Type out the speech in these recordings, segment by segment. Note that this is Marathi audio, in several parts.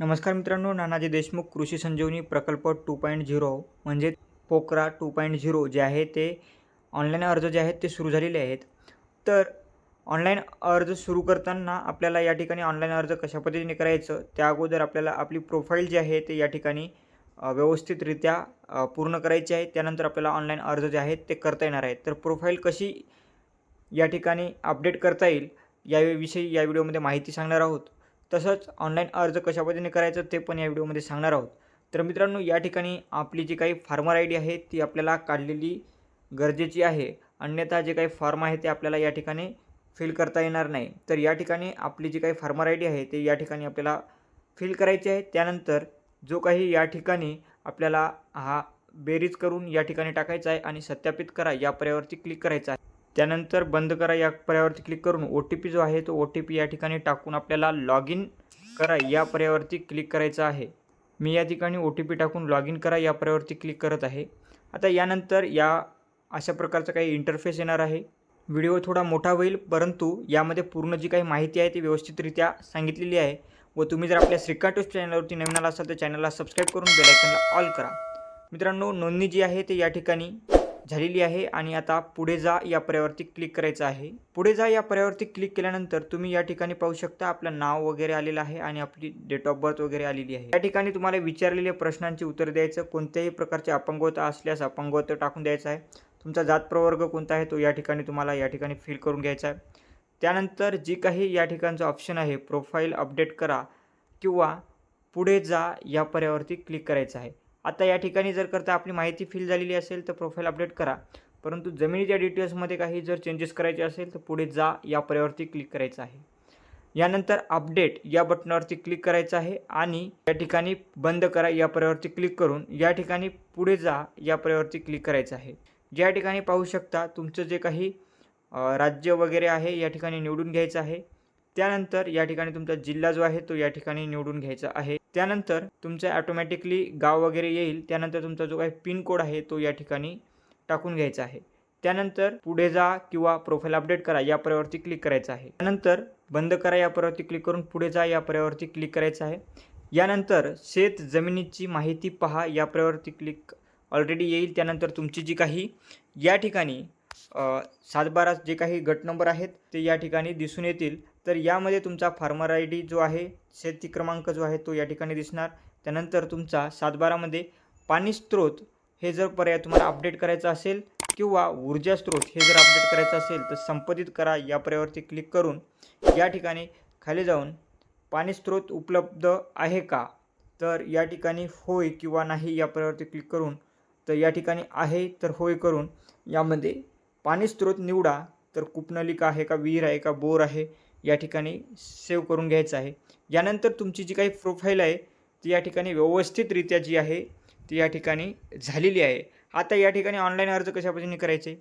नमस्कार मित्रांनो नानाजी देशमुख कृषी संजीवनी प्रकल्प टू पॉईंट झिरो म्हणजे पोकरा टू पॉईंट झिरो जे आहे ते ऑनलाईन अर्ज जे आहेत ते सुरू झालेले आहेत. तर ऑनलाईन अर्ज सुरू करताना आपल्याला या ठिकाणी ऑनलाईन अर्ज कशा पद्धतीने करायचं त्या अगोदर आपल्याला आपली प्रोफाईल जी आहे ते या ठिकाणी व्यवस्थितरित्या पूर्ण करायची आहे. त्यानंतर आपल्याला ऑनलाईन अर्ज जे आहेत ते करता येणार आहेत. तर प्रोफाईल कशी या ठिकाणी अपडेट करता येईल याविषयी या व्हिडिओमध्ये माहिती सांगणार आहोत. तसंच ऑनलाईन अर्ज कशा पद्धतीने करायचं ते पण या व्हिडिओमध्ये सांगणार आहोत. तर मित्रांनो या ठिकाणी आपली जी काही फार्मर आय डी आहे ती आपल्याला काढलेली गरजेची आहे. अन्यथा जे काही फॉर्म आहे ते आपल्याला या ठिकाणी फिल करता येणार नाही. तर या ठिकाणी आपली जी काही फार्मर आय डी आहे ते या ठिकाणी आपल्याला फिल करायची आहे. त्यानंतर जो काही या ठिकाणी आपल्याला हा बेरीज करून या ठिकाणी टाकायचा आहे आणि सत्यापित करा या पर्यावरती क्लिक करायचं आहे. त्यानंतर बंद करा या पर्यावरती क्लिक करून ओ टी पी जो आहे तो ओ टी पी या ठिकाणी टाकून आपल्याला लॉग इन करा. या पर्यावरती क्लिक करायचं आहे. मी या ठिकाणी ओ टी पी टाकून लॉग इन करा या पर्यावरती क्लिक करत आहे. आता यानंतर या अशा प्रकारचा काही इंटरफेस येणार आहे. व्हिडिओ थोडा मोठा होईल परंतु यामध्ये पूर्ण जी काही माहिती आहे ती व्यवस्थितरित्या सांगितलेली आहे व तुम्ही जर आपल्या श्रीकाटोस चॅनलवरती नवीन आला असाल तर चॅनलला सबस्क्राईब करून बेलायकनला ऑल करा. मित्रांनो नोंदणी जी आहे ते या ठिकाणी झालेली आहे आणि आता पुढे जा या पर्यावरती क्लिक करायचं आहे. पुढे जा या पर्यावरती क्लिक केल्यानंतर तुम्ही या ठिकाणी पाहू शकता आपलं नाव वगैरे आलेलं आहे आणि आपली डेट ऑफ बर्थ वगैरे आलेली आहे. या ठिकाणी तुम्हाला विचारलेल्या प्रश्नांची उत्तर द्यायचं कोणत्याही प्रकारचे अपंगत्व असल्यास अपंगत्व टाकून द्यायचं आहे. तुमचा जात प्रवर्ग कोणता आहे तो या ठिकाणी तुम्हाला या ठिकाणी फिल करून घ्यायचा आहे. त्यानंतर जी काही या ठिकाणचं ऑप्शन आहे प्रोफाईल अपडेट करा किंवा पुढे जा या पर्यावरती क्लिक करायचं आहे. आता या ठिकाणी जर करता आपली माहिती फिल झालेली असेल तर प्रोफाईल अपडेट करा. परंतु जमिनीच्या डिटेल्समध्ये काही जर चेंजेस करायचे असेल तर पुढे जा या पर्यावरती क्लिक करायचं आहे. यानंतर अपडेट या बटनावरती क्लिक करायचं आहे आणि या ठिकाणी बंद करा या पर्यावरती क्लिक करून या ठिकाणी पुढे जा या पर्यावरती क्लिक करायचं आहे. ज्या ठिकाणी पाहू शकता तुमचं जे काही राज्य वगैरे आहे या ठिकाणी निवडून घ्यायचं आहे. त्यानंतर या ठिकाणी तुमचा जिल्हा जो आहे तो या ठिकाणी निवडून घ्यायचा आहे. त्यानंतर तुमचं ॲटोमॅटिकली गाव वगैरे येईल. त्यानंतर तुमचा जो काही पिन कोड आहे तो या ठिकाणी टाकून घ्यायचा आहे. त्यानंतर पुढे जा किंवा प्रोफाईल अपडेट करा या पर्यावरती क्लिक करायचं आहे. त्यानंतर बंद करा या पर्यावरती क्लिक करून पुढे जा या पर्यावरती क्लिक करायचं आहे. यानंतर शेत जमिनीची माहिती पहा या पर्यावरती क्लिक ऑलरेडी येईल. त्यानंतर तुमची जी काही या ठिकाणी सातबारा जे काही गट नंबर आहेत ते या ठिकाणी दिसून येतील. तर यामध्ये तुमचा फार्मर आय डी जो आहे शेती क्रमांक जो आहे तो या ठिकाणी दिसणार. त्यानंतर तुमचा सातबारामध्ये पाणी स्त्रोत हे जर पर्याय तुम्हाला अपडेट करायचा असेल किंवा ऊर्जा स्त्रोत हे जर अपडेट करायचं असेल तर संपादित करा या पर्यावरती क्लिक करून या ठिकाणी खाली जाऊन पाणी स्त्रोत उपलब्ध आहे का? तर या ठिकाणी होय किंवा नाही या पर्यावरती क्लिक करून तर या ठिकाणी आहे तर होय करून यामध्ये पाणी स्त्रोत निवडा तर कूपनलिका आहे का विहीर आहे का बोर आहे या ठिकाणी सेव्ह करून घ्यायचं आहे. यानंतर तुमची जी काही प्रोफाईल आहे ती या ठिकाणी व्यवस्थितरित्या जी आहे ती या ठिकाणी झालेली आहे. आता या ठिकाणी ऑनलाईन अर्ज कशा पद्धतीने करायचे?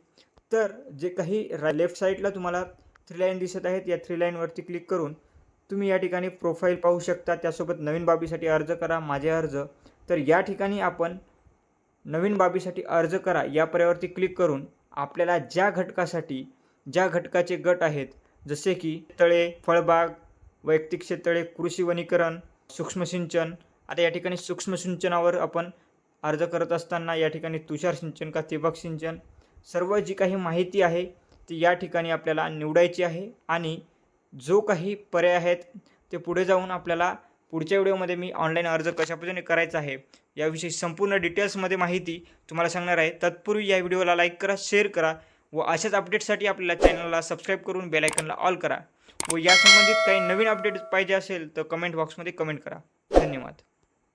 तर जे काही रा लेफ्ट साईडला तुम्हाला थ्री लाईन दिसत आहेत या थ्री लाईनवरती क्लिक करून तुम्ही या ठिकाणी प्रोफाईल पाहू शकता. त्यासोबत नवीन बाबीसाठी अर्ज करा माझे अर्ज. तर या ठिकाणी आपण नवीन बाबीसाठी अर्ज करा या पर्यावरती क्लिक करून आपल्याला ज्या घटकासाठी ज्या घटकाचे गट आहेत जसे की तळे फळबाग वैयक्तिक शेततळे कृषी वनीकरण सूक्ष्म सिंचन आता या ठिकाणी सूक्ष्म सिंचनावर आपण अर्ज करत असताना या ठिकाणी तुषार सिंचन का ठिबक सिंचन सर्व जी काही माहिती आहे ती या ठिकाणी आपल्याला निवडायची आहे आणि जो काही पर्याय आहेत ते पुढे जाऊन आपल्याला पुढच्या व्हिडिओमध्ये मी ऑनलाईन अर्ज कशा पद्धतीने करायचा आहे याविषयी संपूर्ण डिटेल्समध्ये माहिती तुम्हाला सांगणार आहे. तत्पूर्वी या व्हिडिओला लाईक करा शेअर करा व अशाच अपडेटसाठी आपल्याला चॅनलला सबस्क्राईब करून बेलायकनला ऑल करा व या संबंधित काही नवीन अपडेट पाहिजे असेल तर कमेंट बॉक्समध्ये कमेंट करा. धन्यवाद.